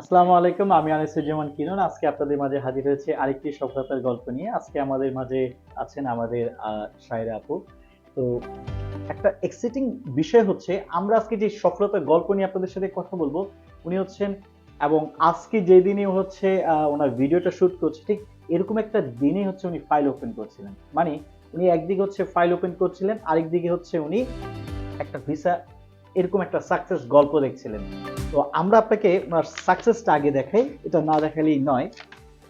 আসসালামু আলাইকুম, আমি আনিসুজ্জামান কিরণ আজকে আপনাদের মাঝে হাজির হয়েছে আরেকটি সফলতার গল্প নিয়ে। আজকে আমাদের মাঝে আছেন আমাদের সায়রা আপু। তো একটা এক্সাইটিং বিষয় হচ্ছে, আমরা আজকে যে সফলতার গল্প নিয়ে আপনাদের সাথে কথা বলব, উনি হচ্ছেন এবং আজকে যে দিনে হচ্ছে ওনার ভিডিওটা শুট করছে, ঠিক এরকম একটা দিনে হচ্ছে উনি ফাইল ওপেন করছিলেন। মানে উনি একদিকে হচ্ছে ফাইল ওপেন করছিলেন, আরেকদিকে হচ্ছে উনি একটা ভিসা এরকম একটা সাকসেস গল্প দেখছিলেন। তো আমরা আপনাকে ওনার সাকসেসটা আগে দেখাই, এটা না দেখালেই নয়।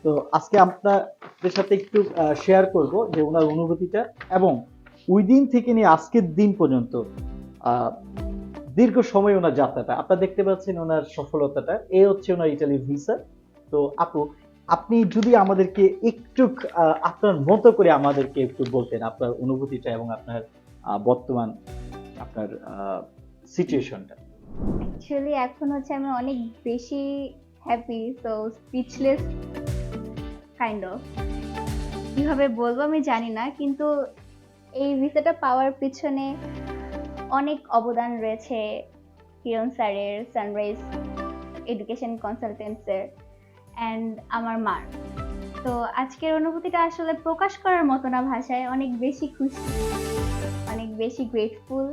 তো আজকে আপনাদের সাথে একটু শেয়ার করব যে ওনার অনুভূতিটা এবং ওই দিন থেকে নিয়ে আজকের দিন পর্যন্ত দীর্ঘ সময় ওনার যাত্রাটা। আপনারা দেখতে পাচ্ছেন ওনার সফলতাটা। এ হচ্ছে ওনার ইটালি ভিসা তো আপু, আপনি যদি আমাদেরকে একটু আপনার মতো করে আমাদেরকে একটু বলতেন আপনার অনুভূতিটা এবং আপনার বর্তমান আপনার সিচুয়েশনটা অ্যাকচুয়ালি এখন হচ্ছে আমি অনেক বেশি happy so speechless kind of কীভাবে বলব আমি জানি না, কিন্তু এই ভিসাটা পাওয়ার পিছনে অনেক অবদান রয়েছে কিরণ স্যারের সানরাইজ এডুকেশন কনসালটেন্টসের অ্যান্ড আমার মার। তো আজকের অনুভূতিটা আসলে প্রকাশ করার মতো না ভাষায়, অনেক বেশি খুশি, অনেক বেশি গ্রেটফুল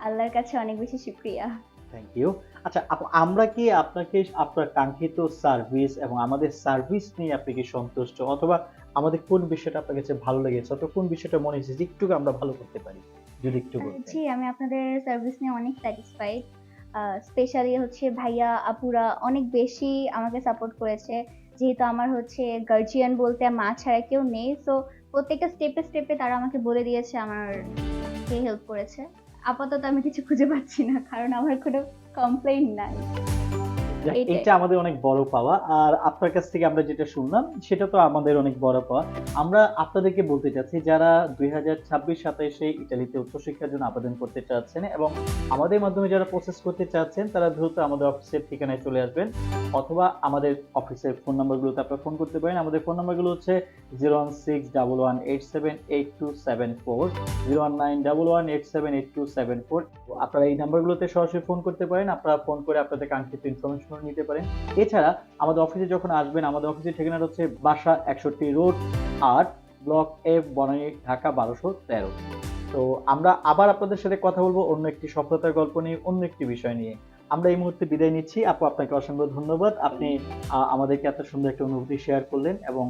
আল্লাহর কাছে অনেক বেশি শুক্রিয়া। থ্যাংক ইউ আচ্ছা আপু আমরা কি আপনাকে আপনার কাঙ্ক্ষিত সার্ভিস এবং আমাদের সার্ভিস নিয়ে আপনি কি সন্তুষ্ট? অথবা আমাদের কোন বিষয়টা আপনার কাছে ভালো লেগেছে? অথবা কোন বিষয়টা মনে হয়েছে যে একটু আমরা ভালো করতে পারি? যদি একটু জি আমি আপনাদের সার্ভিস নিয়ে অনেক স্যাটিসফাইড স্পেশালি হচ্ছে ভাইয়া আপুরা অনেক বেশি আমাকে সাপোর্ট করেছে। যেহেতু আমার হচ্ছে গার্জিয়ান বলতে মা ছাড়া কেউ নেই। সো প্রত্যেকটা স্টেপে স্টেপে তারা আমাকে বলে দিয়েছে আমার কে হেল্প করেছে। আপাতত আমি কিছু খুঁজে পাচ্ছি না কারণ আমার কোনো কমপ্লেইন নাই। এটা আমাদের অনেক বড় পাওয়া। আর আপনার কাছ থেকে আমরা যেটা শুনলাম সেটা তো আমাদের অনেক বড় পাওয়া। আমরা আপনাদেরকে বলতে চাচ্ছি যারা দুই হাজার ছাব্বিশ সাতাইশে ইটালিতে উচ্চশিক্ষার জন্য আবেদন করতে চাচ্ছেন এবং আমাদের মাধ্যমে যারা প্রসেস করতে চাচ্ছেন তারা দ্রুত আমাদের অফিসের ঠিকানায় চলে আসবেন। অথবা আমাদের অফিসের ফোন নাম্বারগুলোতে আপনারা ফোন করতে পারেন। আমাদের ফোন নাম্বারগুলো হচ্ছে zero one six double one eight seven eight two seven four zero one nine double one eight seven eight two seven four আপনারা এই নাম্বারগুলোতে সরাসরি ফোন করতে পারেন। আপনারা ফোন করে আপনাদের কাঙ্ক্ষিত ইনফরমেশন নিতে পারেন এছাড়া আমাদের অফিসে যখন আসবেন, আমাদের অফিসের ঠিকানা হচ্ছে বাসা একষট্টি রোড আট ব্লক এফ বনানী, ঢাকা বারোশো তেরো। তো আমরা আবার আপনাদের সাথে কথা বলব অন্য একটি সফলতার গল্প নিয়ে, অন্য একটি বিষয় নিয়ে। আমরা এই মুহূর্তে বিদায় নিচ্ছি। আপু, আপনাকে অসংখ্য ধন্যবাদ। আপনি আমাদেরকে এত সুন্দর একটা অনুভূতি শেয়ার করলেন এবং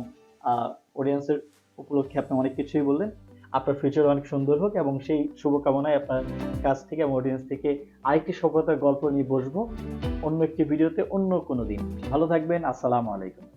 অডিয়েন্সের উপলক্ষে আপনি অনেক কিছুই বললেন। আপনার ফিউচার অনেক সুন্দর হোক এবং সেই শুভকামনায় আপনার কাছ থেকে এবং অডিয়েন্স থেকে আরেকটি সফলতার গল্প নিয়ে বসবো অন্য একটি ভিডিওতে অন্য কোনো দিন। ভালো থাকবেন, আসসালামু আলাইকুম।